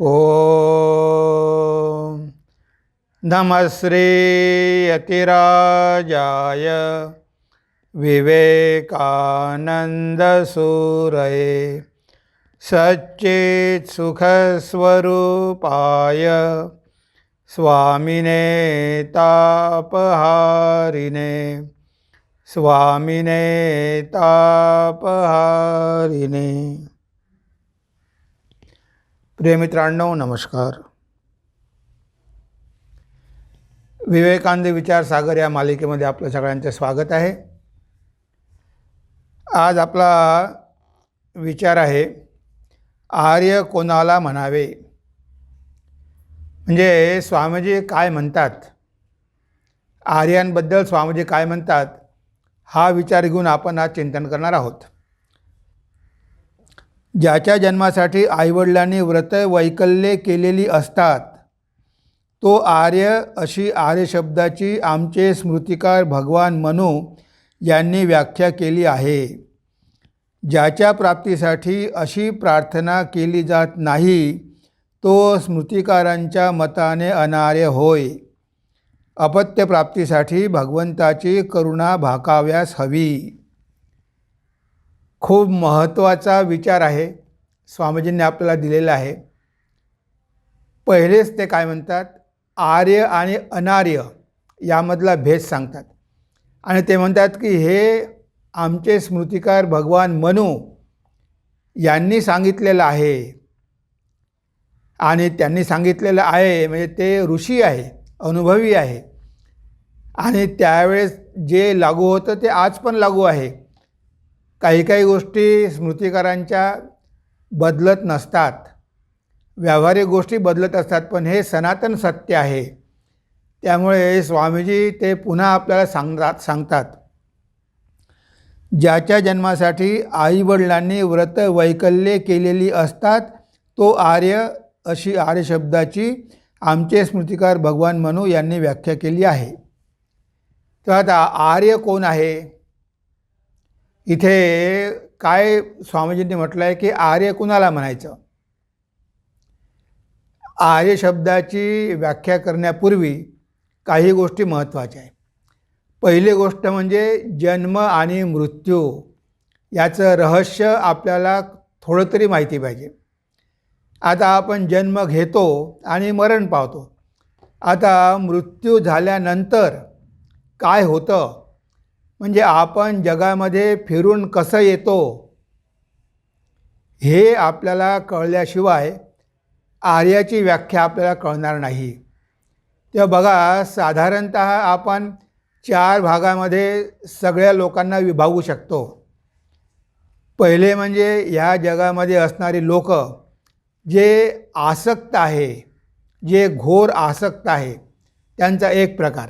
ॐ नमश्रीयतिराजाय विवेकानन्दसूरये सच्चित्सुखस्वरूपाय स्वामिने तापहारिणे स्वामिने तापहारिणे प्रियमित्रांनो नमस्कार. विवेकानंद विचार सागर या मालिकेमध्ये आपलं सगळ्यांचं स्वागत आहे. आज आपला विचार आहे आर्य कोणाला म्हणावे? म्हणजे स्वामीजी काय म्हणतात? आर्यांबद्दल स्वामीजी काय म्हणतात? हा विचार घेऊन आपण आज चिंतन करणार आहोत. ज्याच्या जन्मासाठी आईवडिलांनी व्रत वैकल्ये केलेली असतात तो आर्य अशी आर्य शब्दाची आमचे स्मृतिकार भगवान मनू यांनी व्याख्या केली आहे. ज्याच्या प्राप्तीसाठी अशी प्रार्थना केली जात नाही तो स्मृतिकारांच्या मताने अनार्य होय. अपत्यप्राप्तीसाठी भगवंताची करुणा भाकाव्यास हवी. खूप महत्त्वाचा विचार आहे. स्वामीजींनी आपल्याला दिलेला आहे. पहिलेच ते काय म्हणतात? आर्य आणि अनार्य यामधला भेद सांगतात. आणि ते म्हणतात की हे आमचे स्मृतिकार भगवान मनू यांनी सांगितलेलं आहे. आणि त्यांनी सांगितलेलं आहे म्हणजे ते ऋषी आहे अनुभवी आहे. आणि त्यावेळेस जे लागू होतं ते आज पण लागू आहे. काही काही गोष्टी स्मृतिकारांच्या बदलत नसतात. व्यावहारिक गोष्टी बदलत असतात पण हे सनातन सत्य आहे. त्यामुळे स्वामीजी ते पुन्हा आपल्याला सांगतात सांगतात. ज्याच्या जन्मासाठी आईवडिलांनी व्रत वैकल्ये केलेली असतात तो आर्य अशी आर्य शब्दाची आमचे स्मृतिकार भगवान मनू यांनी व्याख्या केली आहे. तर आता आर्य कोण आहे? इथे काय स्वामीजींनी म्हटलं आहे की आर्य कुणाला म्हणायचं? आर्य शब्दाची व्याख्या करण्यापूर्वी काही गोष्टी महत्त्वाच्या आहे पहिली गोष्ट म्हणजे जन्म आणि मृत्यू याचं रहस्य आपल्याला थोडं तरी माहिती पाहिजे. आता आपण जन्म घेतो आणि मरण पावतो. आता मृत्यू झाल्यानंतर काय होतं? म्हणजे आपण जगामध्ये फिरून कसं येतो हे आपल्याला कळल्याशिवाय आर्याची व्याख्या आपल्याला कळणार नाही. तेव्हा बघा साधारणत आपण चार भागामध्ये सगळ्या लोकांना विभागू शकतो. पहिले म्हणजे ह्या जगामध्ये असणारी लोक जे आसक्त आहे जे घोर आसक्त आहे त्यांचा एक प्रकार.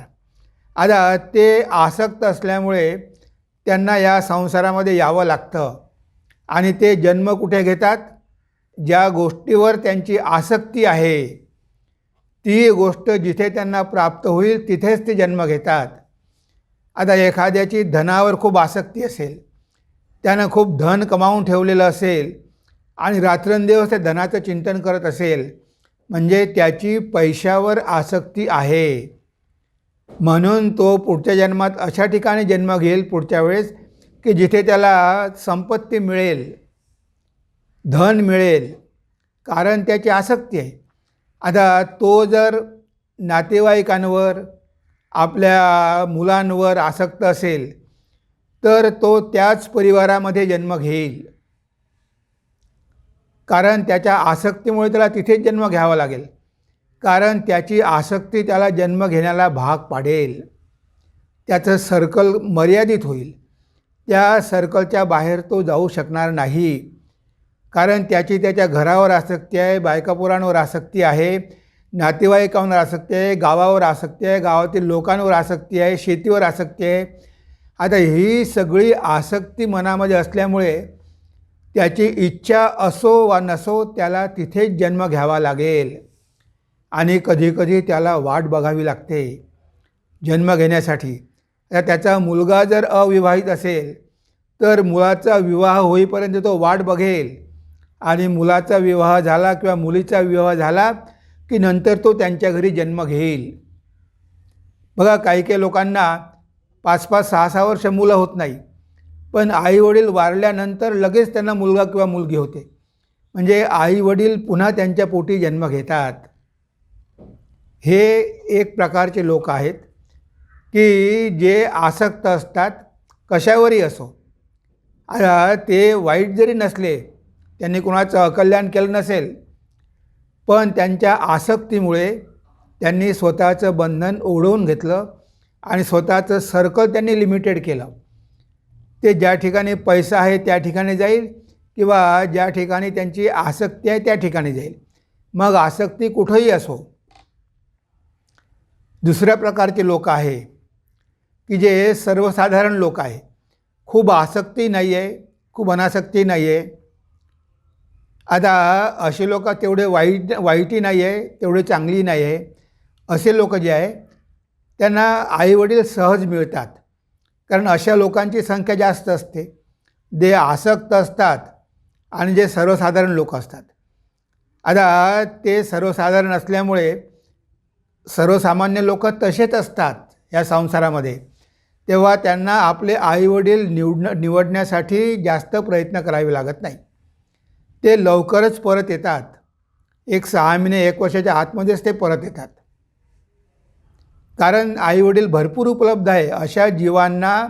आता ते आसक्त असल्यामुळे त्यांना या संसारामध्ये यावं लागतं. आणि ते जन्म कुठे घेतात? ज्या गोष्टीवर त्यांची आसक्ती आहे ती गोष्ट जिथे त्यांना प्राप्त होईल तिथेच ते जन्म घेतात. आता एखाद्याची धनावर खूप आसक्ती असेल त्यानं खूप धन कमावून ठेवलेलं असेल आणि रात्रंदिवस त्या धनाचं चिंतन करत असेल म्हणजे त्याची पैशावर आसक्ती आहे. म्हणून तो पुढच्या जन्मात अशा ठिकाणी जन्म घेईल पुढच्या वेळेस की जिथे त्याला संपत्ती मिळेल धन मिळेल कारण त्याची आसक्ती आहे. आता तो जर नातेवाईकांवर आपल्या मुलांवर आसक्त असेल तर तो त्याच परिवारामध्ये जन्म घेईल. कारण त्याच्या आसक्तीमुळे त्याला तिथेच जन्म घ्यावा लागेल. कारण त्याची आसक्ती त्याला जन्म घेण्याला भाग पाडेल. त्याचं सर्कल मर्यादित होईल. त्या सर्कलच्या बाहेर तो जाऊ शकणार नाही. कारण त्याची त्याच्या घरावर आसक्ती आहे बायकापुरांवर आसक्ती आहे नातेवाईकांवर आसक्ती आहे गावावर आसक्ती आहे गावातील लोकांवर आसक्ती आहे शेतीवर आसक्ती आहे. आता ही सगळी आसक्ती मनामध्ये असल्यामुळे त्याची इच्छा असो वा नसो त्याला तिथेच जन्म घ्यावा लागेल. आणि कधीकधी त्याला वाट बघावी लागते जन्म घेण्यासाठी. तर त्याचा मुलगा जर अविवाहित असेल तर मुलाचा विवाह होईपर्यंत तो वाट बघेल. आणि मुलाचा विवाह झाला किंवा मुलीचा विवाह झाला की नंतर तो त्यांच्या घरी जन्म घेईल. बघा काही काही लोकांना पाच पाच सहा सहा वर्ष मुलं होत नाही. पण आईवडील वारल्यानंतर लगेच त्यांना मुलगा किंवा मुलगी होते. म्हणजे आईवडील पुन्हा त्यांच्या पोटी जन्म घेतात. हे एक प्रकारचे लोक आहेत की जे आसक्त असतात कशावरही असो. ते वाईट जरी नसले त्यांनी कुणाचं अकल्याण केलं नसेल पण त्यांच्या आसक्तीमुळे त्यांनी स्वतःचं बंधन ओढवून घेतलं आणि स्वतःचं सर्कल त्यांनी लिमिटेड केलं. ते ज्या ठिकाणी पैसा आहे त्या ठिकाणी जाईल किंवा ज्या ठिकाणी त्यांची आसक्ती आहे त्या ठिकाणी जाईल. मग आसक्ती कुठंही असो दुसऱ्या प्रकारचे लोक आहे की जे सर्वसाधारण लोक आहे. खूप आसक्ती नाही आहे खूप अनासक्ती नाही आहे आता असे लोक तेवढे वाईट वाईटही नाही आहे तेवढे चांगली नाही आहे असे लोक जे आहे त्यांना आईवडील सहज मिळतात. कारण अशा लोकांची संख्या जास्त असते. जे आसक्त असतात आणि जे सर्वसाधारण लोक असतात. आता ते सर्वसाधारण असल्यामुळे सर्वसामान्य लोक तसेच असतात या संसारामध्ये तेव्हा त्यांना आपले आईवडील निवडणं निवडण्यासाठी जास्त प्रयत्न करावे लागत नाही. ते लवकरच परत येतात. एक सहा महिने एक वर्षाच्या आतमध्येच ते परत येतात. कारण आईवडील भरपूर उपलब्ध आहे अशा जीवांना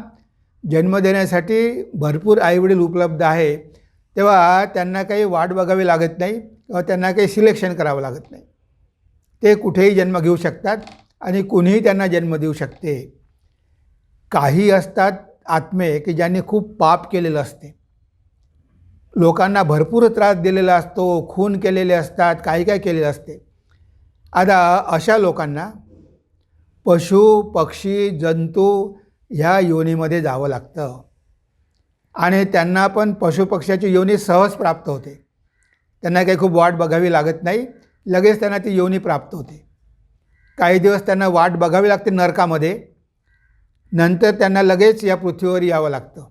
जन्म देण्यासाठी भरपूर आईवडील उपलब्ध आहे. तेव्हा त्यांना काही वाट बघावी लागत नाही किंवा त्यांना काही सिलेक्शन करावं लागत नाही. ते कुठेही जन्म घेऊ शकतात आणि कुणीही त्यांना जन्म देऊ शकते. काही असतात आत्मे की ज्यांनी खूप पाप केलेलं असते. लोकांना भरपूर त्रास दिलेला असतो खून केलेले असतात काही काय केलेले असते. आता अशा लोकांना पशु पक्षी जंतू ह्या योनीमध्ये जावं लागतं. आणि त्यांना पण पशुपक्ष्याची योनी सहज प्राप्त होते. त्यांना काही खूप वाट बघावी लागत नाही. लगेच त्यांना ती योनी प्राप्त होते. काही दिवस त्यांना वाट बघावी लागते नरकामध्ये. नंतर त्यांना लगेच या पृथ्वीवर यावं लागतं.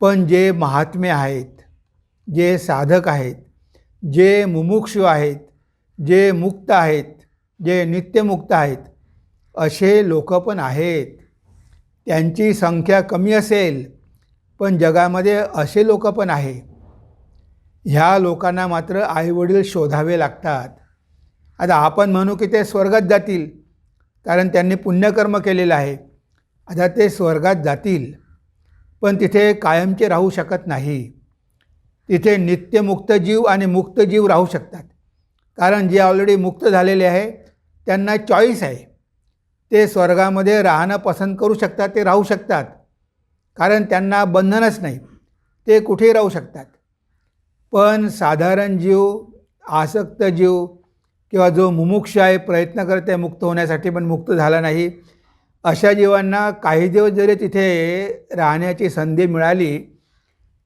पण जे महात्मे आहेत जे साधक आहेत जे मुमुक्षु आहेत जे मुक्त आहेत जे नित्यमुक्त आहेत असे लोक पण आहेत. त्यांची संख्या कमी असेल पण जगामध्ये असे लोक पण आहे. ह्या लोकांना मात्र आईवडील शोधावे लागतात. आता आपण म्हणू की ते स्वर्गात जातील कारण त्यांनी पुण्यकर्म केलेलं आहे. आता ते स्वर्गात जातील पण तिथे कायमचे राहू शकत नाही. तिथे नित्यमुक्त जीव आणि मुक्त जीव राहू शकतात. कारण जे ऑलरेडी मुक्त झालेले आहे त्यांना चॉईस आहे. ते स्वर्गामध्ये राहणं पसंत करू शकतात ते राहू शकतात. कारण त्यांना बंधनच नाही. ते कुठेही राहू शकतात. पण साधारण जीव आसक्त जीव किंवा जो मुमुक्ष आहे प्रयत्न करत आहे मुक्त होण्यासाठी पण मुक्त झाला नाही. अशा जीवांना काही दिवस जरी तिथे राहण्याची संधी मिळाली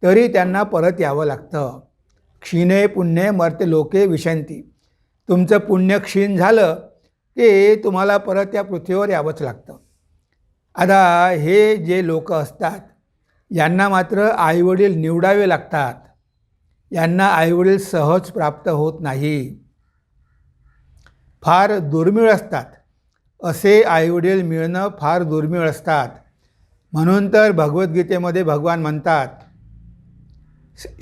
तरी त्यांना परत यावं लागतं. क्षीणे पुण्य मर्ते लोके विशंती. तुमचं पुण्य क्षीण झालं की तुम्हाला परत या पृथ्वीवर यावंच लागतं. आता हे जे लोक असतात यांना मात्र आईवडील निवडावे लागतात. यांना आईवडील सहज प्राप्त होत नाही. फार दुर्मिळ असतात. असे आईवडील मिळणं फार दुर्मिळ असतात. म्हणून तर भगवद्गीतेमध्ये भगवान म्हणतात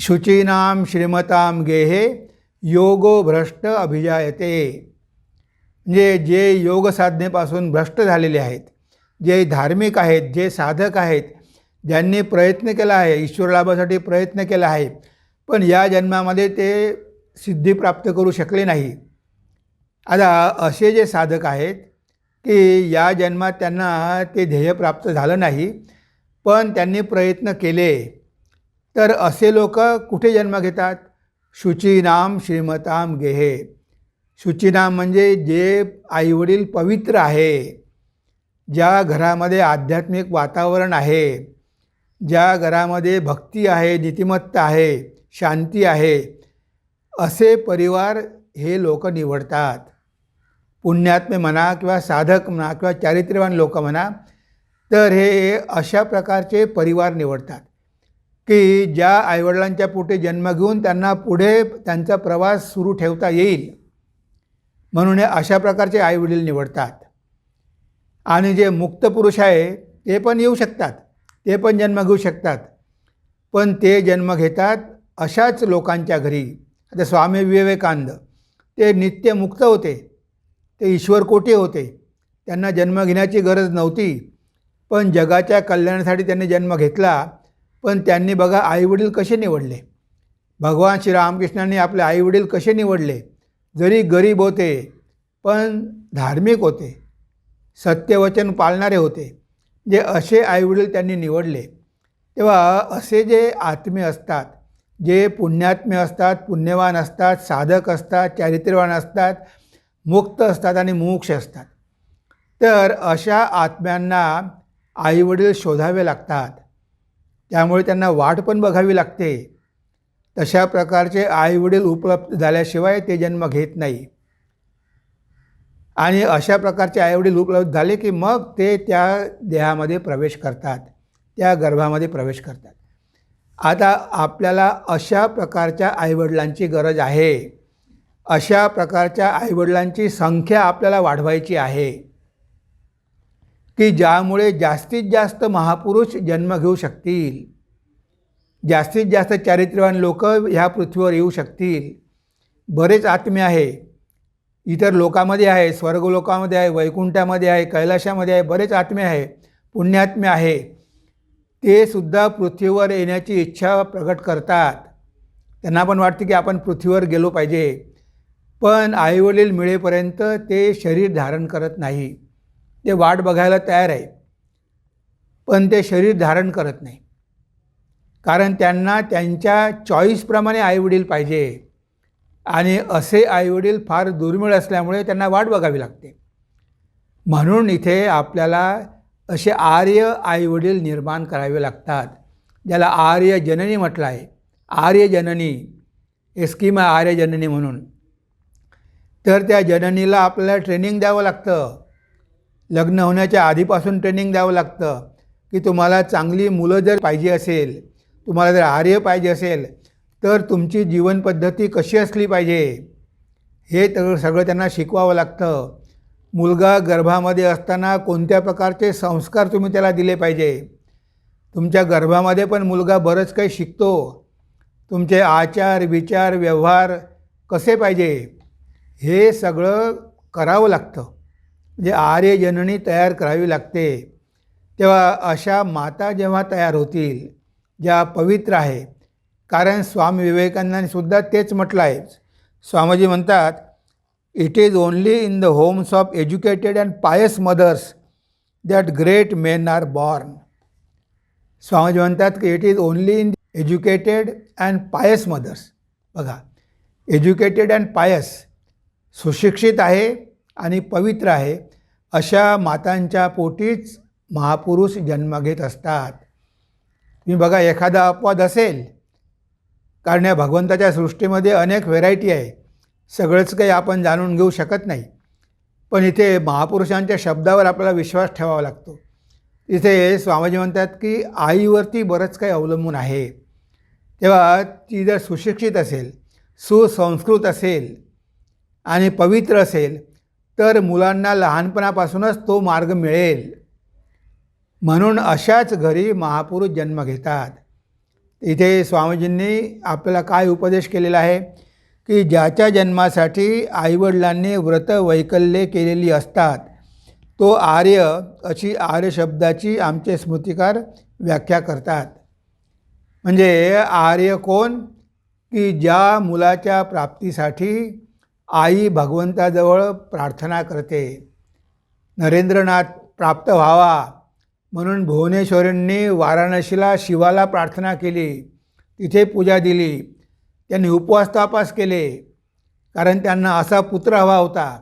शुचीनाम श्रीमताम गेहे योगो भ्रष्ट अभिजायते. म्हणजे जे योग साधनेपासून भ्रष्ट झालेले आहेत जे धार्मिक आहेत जे साधक आहेत ज्यांनी प्रयत्न केला आहे ईश्वर लाभासाठी प्रयत्न केला आहे पण या जन्मामध्ये ते सिद्धी प्राप्त करू शकले नाही. आता असे जे साधक आहेत की या जन्मात त्यांना ते ध्येय प्राप्त झालं नाही पण त्यांनी प्रयत्न केले. तर असे लोक कुठे जन्म घेतात? शुचीनाम श्रीमताम गेहे. शुचीनाम म्हणजे जे आईवडील पवित्र आहे ज्या घरामध्ये आध्यात्मिक वातावरण आहे ज्या घरामध्ये भक्ती आहे नीतिमत्ता आहे शांती आहे असे परिवार हे लोक निवडतात. पुण्यात्मे म्हणा किंवा साधक म्हणा किंवा चारित्र्यवान लोक म्हणा तर हे अशा प्रकारचे परिवार निवडतात की ज्या आईवडिलांच्या पोटी जन्म घेऊन त्यांना पुढे त्यांचा प्रवास सुरू ठेवता येईल. म्हणून हे अशा प्रकारचे आईवडील निवडतात. आणि जे मुक्त पुरुष आहे ते पण येऊ शकतात ते पण जन्म घेऊ शकतात. पण ते जन्म घेतात अशाच लोकांच्या घरी आता स्वामी विवेकानंद ते नित्य मुक्त होते. ते ईश्वरकोटी होते. त्यांना जन्म घेण्याची गरज नव्हती. पण जगाच्या कल्याणासाठी त्यांनी जन्म घेतला. पण त्यांनी बघा आईवडील कसे निवडले. भगवान श्रीरामकृष्णांनी आपले आईवडील कसे निवडले. जरी गरीब होते पण धार्मिक होते. सत्यवचन पाळणारे होते. जे असे आईवडील त्यांनी निवडले. तेव्हा असे जे आत्मे असतात जे पुण्यात्म्य असतात पुण्यवान असतात साधक असतात चारित्र्यवान असतात मुक्त असतात आणि मोक्ष असतात. तर अशा आत्म्यांना आईवडील शोधावे लागतात. त्यामुळे त्यांना वाट पण बघावी लागते. तशा प्रकारचे आईवडील उपलब्ध झाल्याशिवाय ते जन्म घेत नाही. आणि अशा प्रकारचे आईवडील उपलब्ध झाले की मग ते त्या देहामध्ये प्रवेश करतात त्या गर्भामध्ये प्रवेश करतात. आता आपल्याला अशा प्रकारच्या आईवडिलांची गरज आहे. अशा प्रकारच्या आईवडिलांची संख्या आपल्याला वाढवायची आहे. की ज्यामुळे जास्तीत जास्त महापुरुष जन्म घेऊ शकतील. जास्तीत जास्त चारित्र्यवान लोक ह्या पृथ्वीवर येऊ शकतील. बरेच आत्मे आहे. इतर लोकामध्ये आहे स्वर्गलोकामध्ये आहे वैकुंठामध्ये आहे कैलाशामध्ये आहे बरेच आत्मे आहे पुण्यात्मे आहे. ते सुद्धा पृथ्वीवर येण्याची इच्छा प्रकट करतात. त्यांना पण वाटते की आपण पृथ्वीवर गेलो पाहिजे. पण आईवडील मिळेपर्यंत ते शरीर धारण करत नाही. ते वाट बघायला तयार आहे पण ते शरीर धारण करत नाही. कारण त्यांना त्यांच्या चॉईसप्रमाणे आईवडील पाहिजे. आणि असे आईवडील फार दुर्मिळ असल्यामुळे त्यांना वाट बघावी लागते. म्हणून इथे आपल्याला असे आर्य आईवडील निर्माण करावे लागतात. ज्याला आर्य जननी म्हटलं आहे. आर्य जननी हे आहे आर्य जननी म्हणून. तर त्या जननीला आपल्याला ट्रेनिंग द्यावं लागतं. लग्न होण्याच्या आधीपासून ट्रेनिंग द्यावं लागतं. की तुम्हाला चांगली मुलं जर पाहिजे असेल तुम्हाला जर आर्य पाहिजे असेल तर तुमची जीवनपद्धती कशी असली पाहिजे? हे तर सगळं त्यांना शिकवावं लागतं. मुलगा गर्भामध्ये असताना कोणत्या प्रकारचे संस्कार तुम्ही त्याला दिले पाहिजे? तुमच्या गर्भामध्ये पण मुलगा बरंच काही शिकतो. तुमचे आचार विचार व्यवहार कसे पाहिजे? हे सगळं करावं लागतं. म्हणजे आर्यजननी तयार करावी लागते. तेव्हा अशा माता जेव्हा तयार होतील ज्या पवित्र आहे कारण स्वामी विवेकानंदांनी सुद्धा तेच म्हटलं आहे. स्वामीजी म्हणतात it is only in the homes of educated and pious mothers that great men are born Swamiji म्हणतात की it is only in educated and pious mothers बघा एज्युकेटेड अँड पायस सुशिक्षित आहे आणि पवित्र आहे अशा मातांच्या पोटीच महापुरुष जन्म घेत असतात तुम्ही बघा एखादा अपवाद असेल कारण या भगवंताच्या सृष्टीमध्ये अनेक व्हेरायटी आहे सगळंच काही आपण जाणून घेऊ शकत नाही. पण इथे महापुरुषांच्या शब्दावर आपल्याला विश्वास ठेवावा लागतो. इथे स्वामीजी म्हणतात की आईवरती बरंच काही अवलंबून आहे. तेव्हा ती जर सुशिक्षित असेल सुसंस्कृत असेल आणि पवित्र असेल तर मुलांना लहानपणापासूनच तो मार्ग मिळेल. म्हणून अशाच घरी महापुरुष जन्म घेतात. इथे स्वामीजींनी आपल्याला काय उपदेश केलेला आहे? की ज्याच्या जन्मासाठी आईवडिलांनी व्रत वैकल्ये केलेली असतात. तो आर्य अशी आर्य शब्दाची आमचे स्मृतिकार व्याख्या करतात. म्हणजे आर्य कोण? की ज्या मुलाच्या प्राप्तीसाठी आई भगवंताजवळ प्रार्थना करते. नरेंद्रनाथ प्राप्त व्हावा. म्हणून भुवनेश्वरींनी वाराणसीला शिवाला प्रार्थना केली. तिथे पूजा दिली. त्यांनी उपवास तापास केले. कारण त्यांना असा पुत्र हवा होता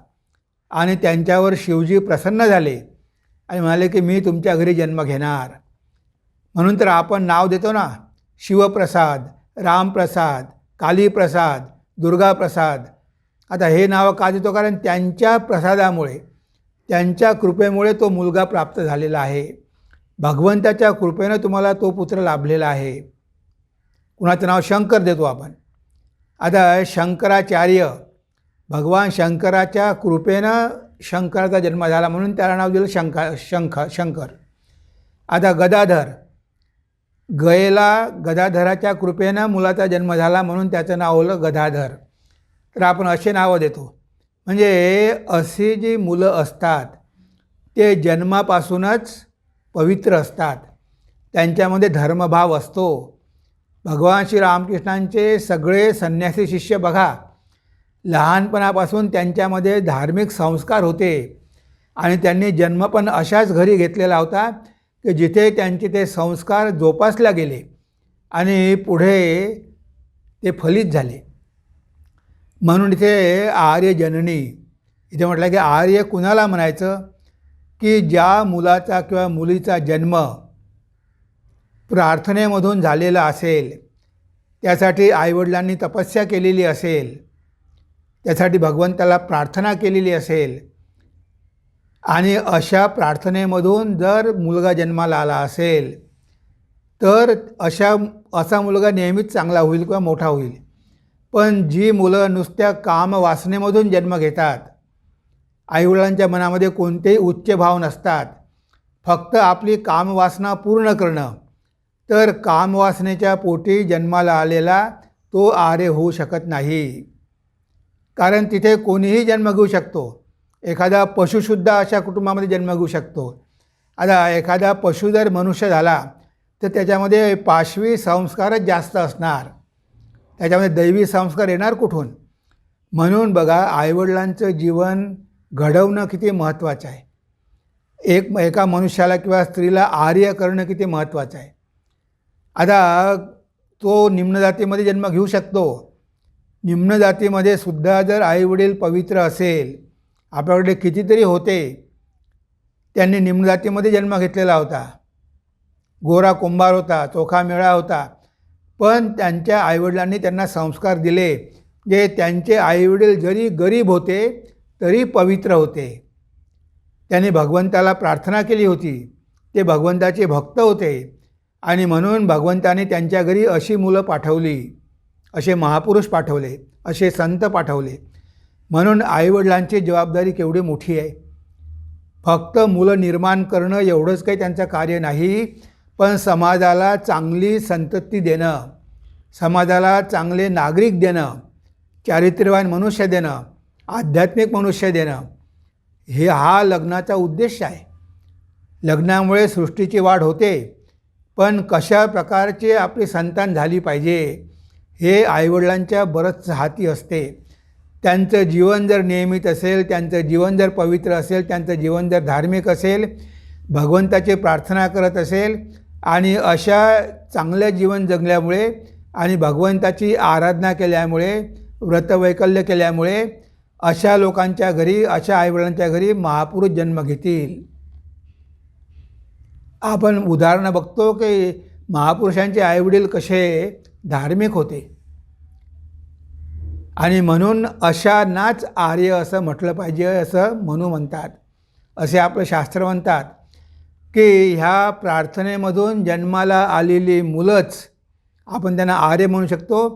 आणि त्यांच्यावर शिवजी प्रसन्न झाले आणि म्हणाले की मी तुमच्या घरी जन्म घेणार. म्हणून तर आपण नाव देतो ना शिवप्रसाद रामप्रसाद कालीप्रसाद दुर्गाप्रसाद. आता हे नाव का देतो? कारण त्यांच्या प्रसादामुळे त्यांच्या कृपेमुळे तो मुलगा प्राप्त झालेला आहे. भगवंताच्या कृपेनं तुम्हाला तो पुत्र लाभलेला आहे. कुणाचं नाव शंकर देतो आपण. आता शंकराचार्य भगवान शंकराच्या कृपेनं शंकराचा जन्म झाला म्हणून त्याला नाव दिलं शंका शंख शंकर. आता गदाधर गयेला गदाधराच्या कृपेनं मुलाचा जन्म झाला म्हणून त्याचं नाव होलं गदाधर. तर आपण असे नावं देतो. म्हणजे अशी जी मुलं असतात ते जन्मापासूनच पवित्र असतात. त्यांच्यामध्ये धर्मभाव असतो. भगवान श्री रामकृष्णांचे सगळे संन्यासी शिष्य बघा. लहानपणापासून त्यांच्यामध्ये धार्मिक संस्कार होते. आणि त्यांनी जन्म पण अशाच घरी घेतलेला होता की जिथे त्यांचे ते संस्कार जोपासल्या गेले आणि पुढे ते फलित झाले. म्हणून इथे आर्य जननी इथे म्हटलं की आर्य कुणाला म्हणायचं? की ज्या मुलाचा किंवा मुलीचा जन्म प्रार्थनेमधून झालेला असेल त्यासाठी आईवडिलांनी तपस्या केलेली असेल त्यासाठी भगवंताला प्रार्थना केलेली असेल आणि अशा प्रार्थनेमधून जर मुलगा जन्माला आला असेल तर अशा असा मुलगा नेहमीच चांगला होईल किंवा मोठा होईल. पण जी मुलं नुसत्या काम वासनेमधून जन्म घेतात आईवडिलांच्या मनामध्ये कोणतेही उच्च भाव नसतात फक्त आपली कामवासना पूर्ण करणं तर कामवासनेच्या पोटी जन्माला आलेला तो आर्य होऊ शकत नाही. कारण तिथे कोणीही जन्म घेऊ शकतो. एखादा पशुसुद्धा अशा कुटुंबामध्ये जन्म घेऊ शकतो. आता एखादा पशु जर मनुष्य झाला तर त्याच्यामध्ये पाशवी संस्कारच जास्त असणार. त्याच्यामध्ये दैवी संस्कार येणार कुठून? म्हणून बघा आईवडिलांचं जीवन घडवणं किती महत्त्वाचं आहे. एक एका मनुष्याला किंवा स्त्रीला आर्य करणं किती महत्त्वाचं आहे. आता तो निम्न जातीमध्ये जन्म घेऊ शकतो. निम्न जातीमध्ये सुद्धा जर आईवडील पवित्र असेल आपल्याकडे कितीतरी होते त्यांनी निम्न जातीमध्ये जन्म घेतलेला होता. गोरा कुंभार होता चोखा मेळा होता पण त्यांच्या आईवडिलांनी त्यांना संस्कार दिले जे त्यांचे आईवडील जरी गरीब होते तरी पवित्र होते. त्यांनी भगवंताला प्रार्थना केली होती. ते भगवंताचे भक्त होते. आणि म्हणून भगवंताने त्यांच्या घरी अशी मुलं पाठवली असे महापुरुष पाठवले असे संत पाठवले. म्हणून आईवडिलांची जबाबदारी केवढी मोठी आहे. फक्त मुलं निर्माण करणं एवढंच काही त्यांचं कार्य नाही पण समाजाला चांगली संतती देणं समाजाला चांगले नागरिक देणं चारित्र्यवान मनुष्य देणं आध्यात्मिक मनुष्य देणं हे हा लग्नाचा उद्देश आहे. लग्नामुळे सृष्टीची वाढ होते पण कशा प्रकारचे आपली संतान झाली पाहिजे हे आईवडिलांच्या बरंच हाती असते. त्यांचं जीवन जर नियमित असेल त्यांचं जीवन जर पवित्र असेल त्यांचं जीवन जर धार्मिक असेल भगवंताची प्रार्थना करत असेल आणि अशा चांगलं जीवन जगल्यामुळे आणि भगवंताची आराधना केल्यामुळे व्रतवैकल्य केल्यामुळे अशा लोकांच्या घरी अशा आईवडिलांच्या घरी महापुरुष जन्म घेतील. आपण उदाहरणं बघतो की महापुरुषांचे आईवडील कसे धार्मिक होते. आणि म्हणून अशांनाच आर्य असं म्हटलं पाहिजे असं म्हणू म्हणतात. असे आपलं शास्त्र म्हणतात की ह्या प्रार्थनेमधून जन्माला आलेली मुलंच आपण त्यांना आर्य म्हणू शकतो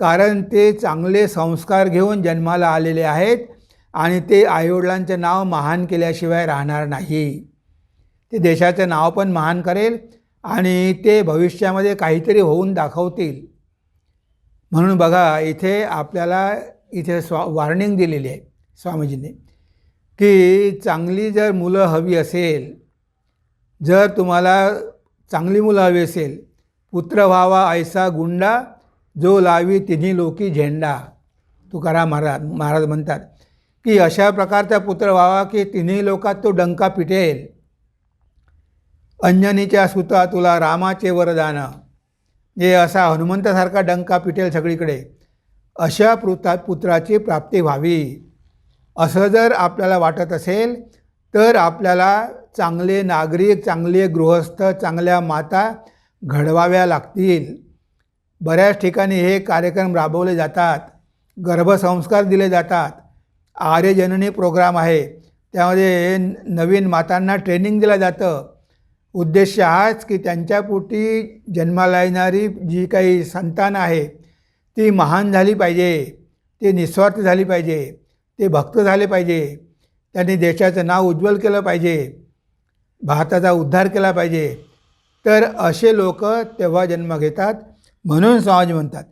कारण ते चांगले संस्कार घेऊन जन्माला आलेले आहेत आणि ते आईवडिलांचं नाव महान केल्याशिवाय राहणार नाही. ते देशाचं नाव पण महान करेल आणि ते भविष्यामध्ये काहीतरी होऊन दाखवतील. म्हणून बघा इथे आपल्याला इथे स्वा वॉर्निंग दिलेली आहे स्वामीजींनी की चांगली जर मुलं हवी असेल जर तुम्हाला चांगली मुलं हवी असेल पुत्र व्हावा ऐसा गुंडा जो लावी तिन्ही लोकी झेंडा. तुकाराम महाराज महाराज म्हणतात की अशा प्रकारचा पुत्र व्हावा की तिन्ही लोकात तो डंका पिटेल. अंजनीच्या सुता तुला रामाचे वरदान जे असा हनुमंतासारखा डंका पिटेल सगळीकडे अशा पृता पुत्राची प्राप्ती व्हावी. असं जर आपल्याला वाटत असेल तर आपल्याला चांगले नागरिक चांगले गृहस्थ चांगल्या माता घडवाव्या लागतील. बऱ्याच ठिकाणी हे कार्यक्रम राबवले जातात गर्भसंस्कार दिले जातात. आर्यजननी प्रोग्राम आहे त्यामध्ये नवीन मातांना ट्रेनिंग दिलं जातं. उद्देश हाच की त्यांच्या पोटी जन्माला येणारी जी काही संतान आहे ती महान झाली पाहिजे ती निस्वार्थ झाली पाहिजे ते भक्त झाले पाहिजे त्यांनी देशाचं नाव उज्ज्वल केलं पाहिजे भारताचा उद्धार केला पाहिजे. तर असे लोक तेव्हा जन्म घेतात म्हणून समाज म्हणतात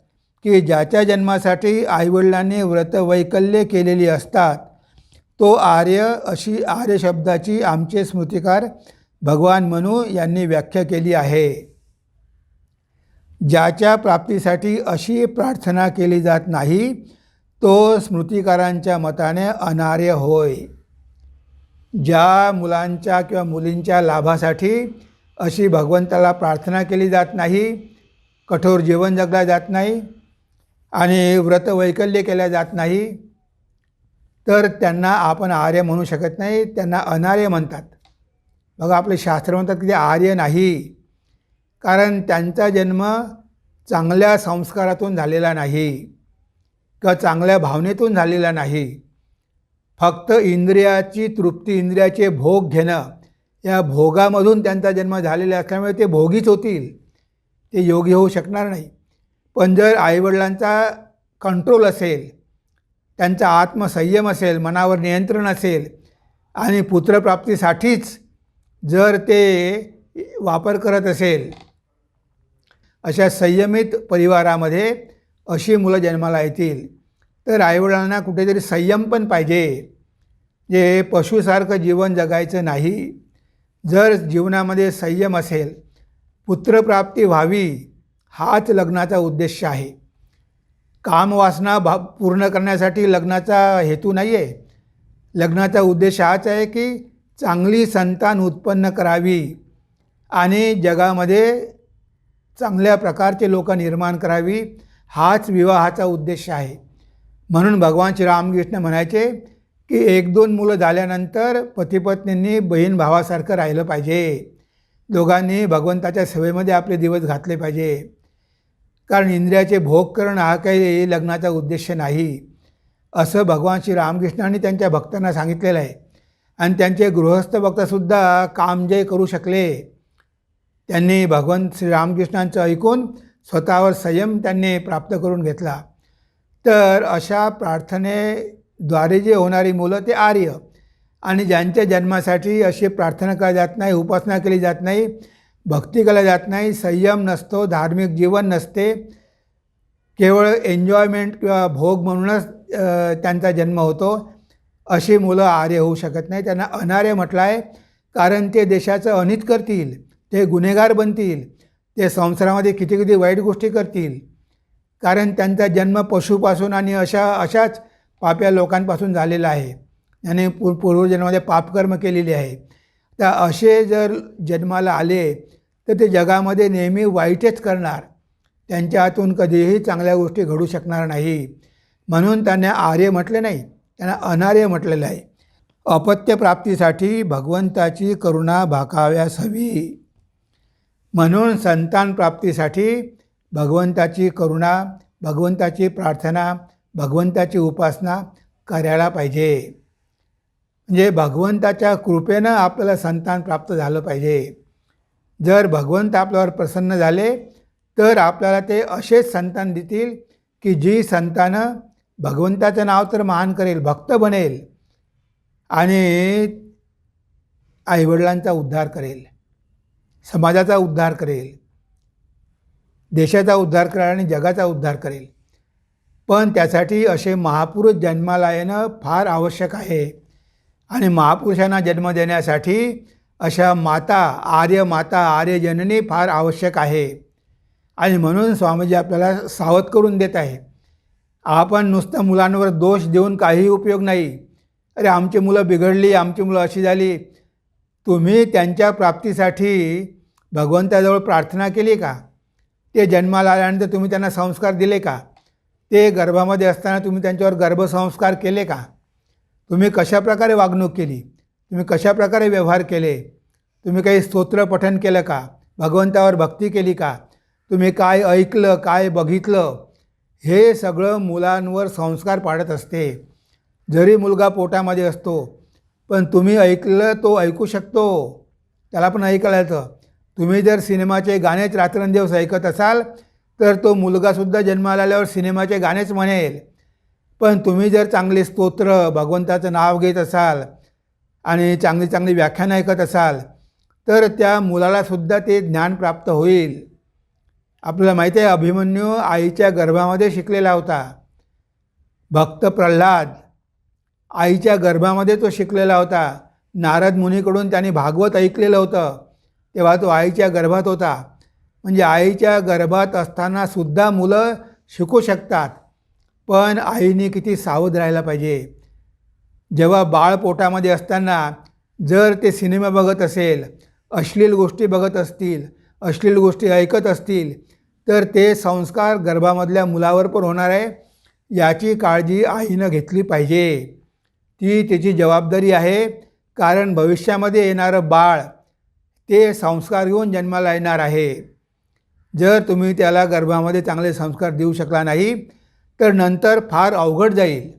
की ज्याच्या जन्मासाठी आईवडिलांनी व्रतवैकल्ये केलेली असतात तो आर्य अशी आर्य शब्दाची आमचे स्मृतिकार भगवान मनू यांनी व्याख्या केली आहे. ज्याच्या प्राप्तीसाठी अशी प्रार्थना केली जात नाही तो स्मृतिकारांच्या मताने अनार्य होय. ज्या मुलांच्या किंवा मुलींच्या लाभासाठी अशी भगवंताला प्रार्थना केली जात नाही कठोर जीवन जगला जात नाही आणि व्रतवैकल्य केल्या जात नाही तर त्यांना आपण आर्य म्हणू शकत नाही त्यांना अनार्य म्हणतात. बघा आपले शास्त्र म्हणतात की ते आर्य नाही. कारण त्यांचा जन्म चांगल्या संस्कारातून झालेला नाही किंवा चांगल्या भावनेतून झालेला नाही. फक्त इंद्रियाची तृप्ती इंद्रियाचे भोग घेणं या भोगामधून त्यांचा जन्म झालेला असल्यामुळे ते भोगीच होतील. ते योगी होऊ शकणार नाही. पण जर आईवडिलांचा कंट्रोल असेल त्यांचा आत्मसंयम असेल मनावर नियंत्रण असेल आणि पुत्रप्राप्तीसाठीच जर ते वापर करत असेल अशा संयमित परिवारामध्ये अशी मुलं जन्माला येतील तर आईवडिलांना कुठेतरी संयम पण पाहिजे जे पशुसारखं जीवन जगायचं नाही. जर जीवनामध्ये संयम असेल पुत्रप्राप्ती व्हावी हाच लग्नाचा उद्देश आहे. कामवासना भा पूर्ण करण्यासाठी लग्नाचा हेतू नाही आहे लग्नाचा उद्देश हाच आहे की चांगली संतान उत्पन्न करावी आणि जगामध्ये चांगल्या प्रकारचे लोक निर्माण करावी हाच विवाहाचा उद्देश आहे. म्हणून भगवान श्रीरामकृष्ण म्हणायचे की एक दोन मुलं झाल्यानंतर पतीपत्नींनी बहीण भावासारखं राहिलं पाहिजे. दोघांनी भगवंताच्या सेवेमध्ये आपले दिवस घातले पाहिजे. कारण इंद्रियाचे भोग करणं हा काही लग्नाचा उद्देश नाही. असं भगवान श्री रामकृष्णांनी त्यांच्या भक्तांना सांगितलेलं आहे. आणि त्यांचे गृहस्थ भक्तसुद्धा कामजय करू शकले. त्यांनी भगवंत श्रीरामकृष्णांचं ऐकून स्वतःवर संयम त्यांनी प्राप्त करून घेतला. तर अशा प्रार्थनेद्वारे जे होणारी मुलं ते आर्य. आणि ज्यांच्या जन्मासाठी अशी प्रार्थना केली जात नाही उपासना केली जात नाही भक्ती केल्या जात नाही संयम नसतो धार्मिक जीवन नसते. केवळ एन्जॉयमेंट किंवा भोग म्हणूनच त्यांचा जन्म होतो. अशी मुलं आर्य होऊ शकत नाही. त्यांना अनार्य म्हटलं आहे कारण ते देशाचं अनित करतील ते गुन्हेगार बनतील ते संसारामध्ये किती किती वाईट गोष्टी करतील. कारण त्यांचा जन्म पशुपासून आणि अशा अशाच पाप्या लोकांपासून झालेला आहे. याने पू पूर्वजन्मामध्ये पापकर्म केलेली आहे. तर असे जर जन्माला आले तर ते जगामध्ये नेहमी वाईटच करणार. त्यांच्या हातून कधीही चांगल्या गोष्टी घडू शकणार नाही. म्हणून त्यांना आर्य म्हटले नाही. त्यांना अनार्य म्हटलेलं आहे. अपत्यप्राप्तीसाठी भगवंताची करुणा भाकाव्यास हवी. म्हणून संतान प्राप्तीसाठी भगवंताची करुणा भगवंताची प्रार्थना भगवंताची उपासना करायला पाहिजे. म्हणजे भगवंताच्या कृपेनं आपल्याला संतान प्राप्त झालं पाहिजे. जर भगवंत आपल्यावर प्रसन्न झाले तर आपल्याला ते असेच संतान देतील की जी संतानं भगवंताचं नाव तर महान करेल भक्त बनेल आणि आईवडिलांचा उद्धार करेल समाजाचा उद्धार करेल देशाचा उद्धार करेल आणि जगाचा उद्धार करेल. पण त्यासाठी असे महापुरुष जन्माला येणं फार आवश्यक आहे आणि महापुरुषांना जन्म देण्यासाठी अशा माता आर्य माता आर्य जननी फार आवश्यक आहे. आणि म्हणून स्वामीजी आपल्याला सावध करून देत आहे आपण नुसतं मुलांवर दोष देऊन काहीही उपयोग नाही. अरे आमची मुलं बिघडली आमची मुलं अशी झाली. तुम्ही त्यांच्या प्राप्तीसाठी भगवंताजवळ प्रार्थना केली का? ते जन्माला आल्यानंतर तुम्ही त्यांना संस्कार दिले का? ते गर्भामध्ये असताना तुम्ही त्यांच्यावर गर्भसंस्कार केले का? तुम्ही कशाप्रकारे वागणूक केली? तुम्ही कशाप्रकारे व्यवहार केले? तुम्ही काही स्तोत्र पठन केलं का? भगवंतावर भक्ती केली का? तुम्ही काय ऐकलं काय बघितलं? हे सगळं मुलांवर संस्कार पाडत असते. जरी मुलगा पोटामध्ये असतो पण तुम्ही ऐकलं तो ऐकू शकतो. त्याला पण ऐकायचं. तुम्ही जर सिनेमाचे गाणेच रात्रंदिवस ऐकत असाल तर तो मुलगासुद्धा जन्माला आल्यावर सिनेमाचे गाणेच म्हणेल. पण तुम्ही जर चांगले स्तोत्र भगवंताचं नाव घेत असाल आणि चांगली चांगली व्याख्यानं ऐकत असाल तर त्या मुलालासुद्धा ते ज्ञान प्राप्त होईल. आपल्याला माहिती आहे अभिमन्यू आईच्या गर्भामध्ये शिकलेला होता. भक्त प्रल्हाद आईच्या गर्भामध्ये तो शिकलेला होता. नारद मुनीकडून त्याने भागवत ऐकलेलं होतं. तेव्हा तो आईच्या गर्भात होता. म्हणजे आईच्या गर्भात असतानासुद्धा मुलं शिकू शकतात. पण आईने किती सावध राहायला पाहिजे. जेव्हा बाळ पोटामध्ये असताना जर ते सिनेमा बघत असेल अश्लील गोष्टी बघत असतील अश्लील गोष्टी ऐकत असतील तर ते संस्कार गर्भामधल्या मुलावर पण होणार आहे. याची काळजी आईनं घेतली पाहिजे. ती त्याची जबाबदारी आहे कारण भविष्यामध्ये येणारं बाळ ते संस्कार घेऊन जन्माला येणार आहे. जर तुम्ही त्याला गर्भामध्ये चांगले संस्कार देऊ शकला नाही तर नंतर फार अवघड जाईल.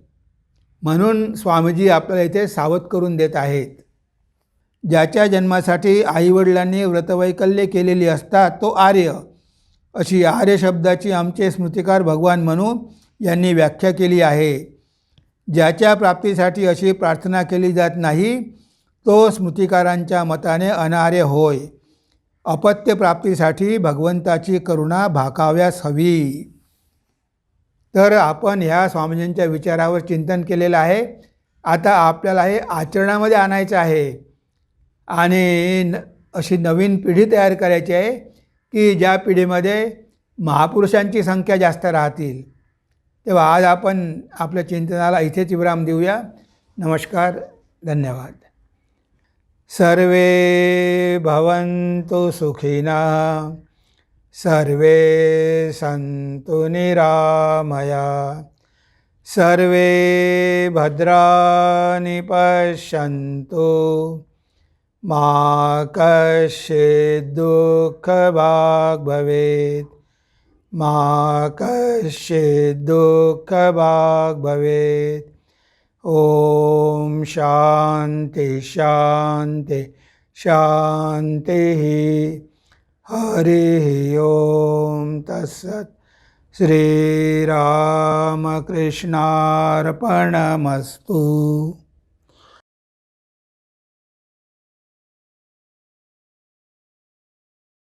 म्हणून स्वामीजी आपल्याला इथे सावध करून देत आहेत. ज्याच्या जन्मासाठी आईवडिलांनी व्रतवैकल्ये केलेली असतात तो आर्य. अशी आर्य शब्दाची आमचे स्मृतिकार भगवान म्हणू यांनी व्याख्या केली आहे. ज्याच्या प्राप्तीसाठी अशी प्रार्थना केली जात नाही तो स्मृतिकारांच्या मताने अनार्य होय. अपत्य प्राप्तीसाठी भगवंताची करुणा भाकाव्यास हवी. तर आपण ह्या स्वामीजींच्या विचारावर चिंतन केलेलं आहे. आता आपल्याला हे आचरणामध्ये आणायचं आहे. आणि न अशी नवीन पिढी तयार करायची आहे की ज्या पिढीमध्ये महापुरुषांची संख्या जास्त राहतील. तेव्हा आज आपण आपल्या चिंतनाला इथेच विराम देऊया. नमस्कार धन्यवाद. सर्वे भवन्तु सुखिना सर्वे सन्तु निरामया सर्वे भद्राणि पश्यन्तु। मा कश्चित् दुःखभाग् भवेत्। मा कश्चित् दुःखभाग् भवेत्। ॐ शान्ति शान्ति शान्तिः। हरिः ॐ तत्सत्। श्रीरामकृष्णार्पणमस्तु।